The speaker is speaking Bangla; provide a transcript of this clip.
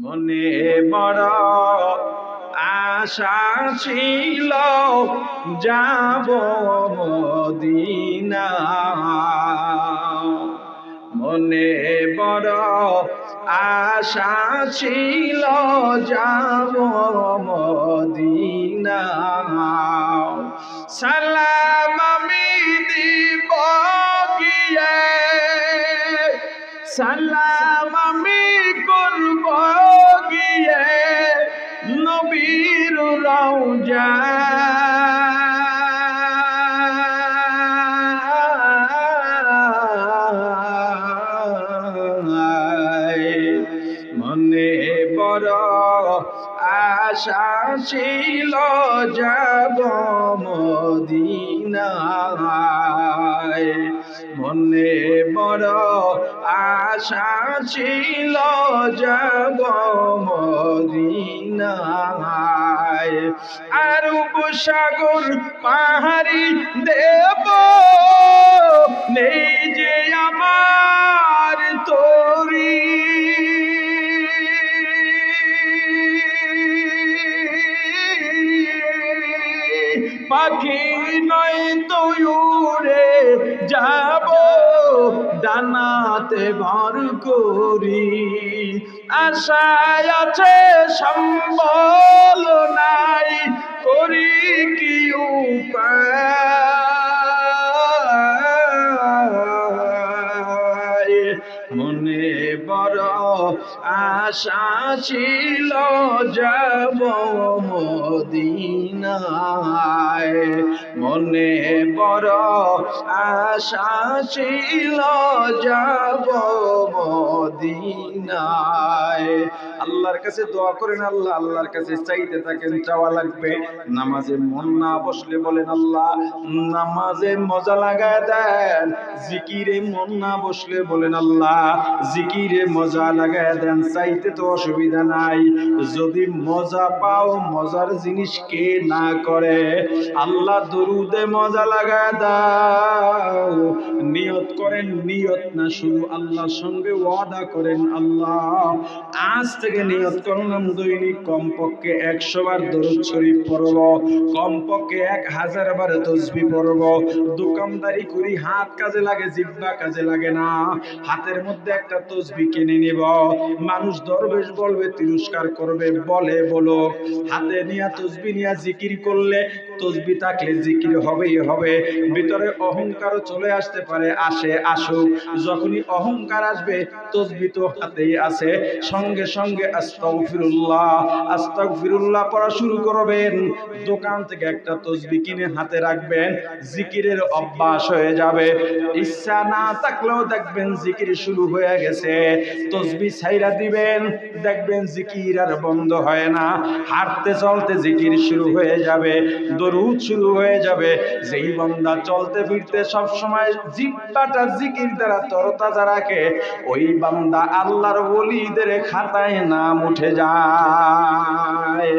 মনে বড় আশা ছিল, যাব মদিনা। মনে বড় আশা ছিল, যাব মদিনা। সালাম আমি দিব গিয়ে সালাম আমি রওজা মনে বড় আশা ছিল যাব মদিনায়। মনে বড় আশা ছিল যাব মদিনায় আর উপসাগর পাহাড়ি দেব পাখি নয় তুইরে যাব ডানাতে ভর করি। আশায় আছে সম্বল নাই, করি কি উপায়? মনে বড় আশা ছিল যাব মদিনায়। মনে বড় আশা ছিল যাব মদিনায়। আল্লাহর কাছে দোয়া করেন আল্লাহ, আল্লাহর কাছে চাইতে থাকেন, চাওয়া লাগবে। নামাজে মন না বসলে বলেন আল্লাহ, নামাজে মজা লাগায় দেন। জিকিরে মন না বসলে বলেন আল্লাহ, জিকিরে মজা লাগায় দেন। চাইতে তো অসুবিধা নাই। যদি মজা পাও, মজার জিনিস কে না করে? আল্লাহ দরুদে মজা লাগায় দাও। নিয়ত করেন, নিয়ত না শুধু আল্লাহর সঙ্গে ওয়াদা করেন আল্লাহ। আজ থেকে নিয়ত করলাম দৈনিক কমপক্ষে একশো বার দরুদ শরীফ পড়ব, কমপক্ষে এক হাজার বার তসবি পড়ব। দোকানদারি করি, হাত কাজে লাগে জিব্বা কাজে লাগে না। হাতের মধ্যে একটা তসবি কিনে নিব। মানুষ দরবেশ বলবে, তিরস্কার করবে বলে, বলো, হাতে নিয়া তসবি নিয়া জিকির করলে তসবি থাকলে জিকির হবেই হবে। ভিতরে অহংকারও চলে আসতে পারে, আসে, আসুক। যখনই অহংকার আসবে, তসবি তো হাতেই আছে। সঙ্গে সঙ্গে আস্তাগফিরুল্লাহ আস্তাগফিরুল্লাহ পড়া শুরু করবেন। দোকান থেকে একটা তসবি কিনে হাতে রাখবেন, জিকিরের অভ্যাস হয়ে যাবে। ইচ্ছা না থাকলেও দেখবেন জিকির শুরু হয়ে গেছে। তসবি ছাইরা দিবেন, দেখবেন জিকির আর বন্ধ হয় না। হাঁটতে চলতে জিকির শুরু হয়ে যাবে, দরুদ শুরু হয়ে যাবে। যেই বন্দা চলতে ফিরতে সব সময় জিব্বাটা জিকির দ্বারা তরতাজা রাখে, ওই বন্দা আল্লাহর বলিদের খাতায় নাম উঠে যায়।